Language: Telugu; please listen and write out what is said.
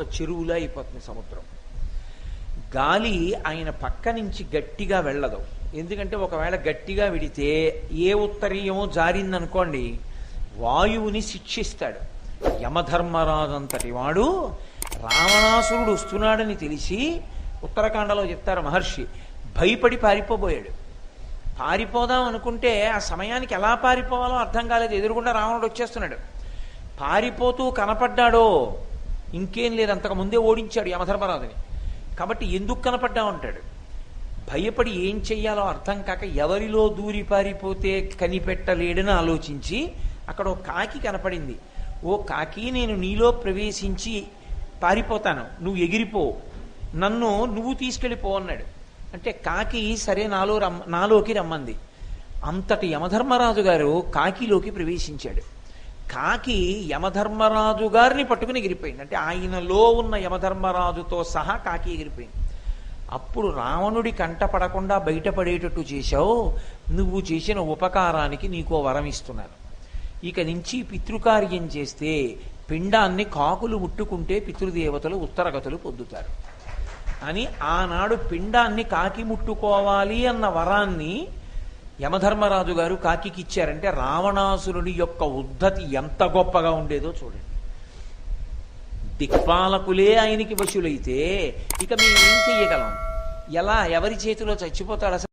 ఒక చెరువులా అయిపోతుంది సముద్రం. గాలి ఆయన పక్క నుంచి గట్టిగా వెళ్ళదు. ఎందుకంటే ఒకవేళ గట్టిగా విడితే ఏ ఉత్తరీయమో జారిందనుకోండి వాయువుని శిక్షిస్తాడు. యమధర్మరాజు అంతటి వాడు రావణాసురుడు వస్తున్నాడని తెలిసి ఉత్తరాఖండలో చెప్తారు మహర్షి భయపడి పారిపోబోయాడు. పారిపోదాం అనుకుంటే ఆ సమయానికి ఎలా పారిపోవాలో అర్థం కాలేదు. ఎదురుగుండా రావణుడు వచ్చేస్తున్నాడు. పారిపోతూ కనపడ్డాడో ఇంకేం లేదు అంతకు ముందే ఓడించాడు యమధర్మరాజుని. కాబట్టి ఎందుకు కనపడ్డా ఉంటాడు భయపడి ఏం చెయ్యాలో అర్థం కాక ఎవరిలో దూరి పారిపోతే కనిపెట్టలేడని ఆలోచించి అక్కడ ఓ కాకి కనపడింది. ఓ కాకి నేను నీలో ప్రవేశించి పారిపోతాను నువ్వు ఎగిరిపో నన్ను నువ్వు తీసుకెళ్ళిపో అన్నాడు. అంటే కాకి సరే నాలో రమ్ నాలోకి రమ్మంది. అంతటి యమధర్మరాజు గారు కాకిలోకి ప్రవేశించాడు. కాకి యమధర్మరాజు గారిని పట్టుకుని ఎగిరిపోయింది. అంటే ఆయనలో ఉన్న యమధర్మరాజుతో సహా కాకి ఎగిరిపోయింది. అప్పుడు రావణుడి కంట పడకుండా బయటపడేటట్టు చేశావు. నువ్వు చేసిన ఉపకారానికి నీకో వరం ఇస్తున్నాను ఇక నుంచి పితృకార్యం చేస్తే పిండాన్ని కాకులు ముట్టుకుంటే పితృదేవతలు ఉత్తరగతులు పొందుతారు. అని ఆనాడు పిండాన్ని కాకి ముట్టుకోవాలి అన్న వరాన్ని యమధర్మరాజు గారు కాకికి ఇచ్చారంటే రావణాసురుని యొక్క ఉద్ధతి ఎంత గొప్పగా ఉండేదో చూడండి. దిక్పాలకులే ఆయనకి వశులైతే ఇక మేము ఏం చెయ్యగలం? ఎలా? ఎవరి చేతిలో చచ్చిపోతాడు అసలు?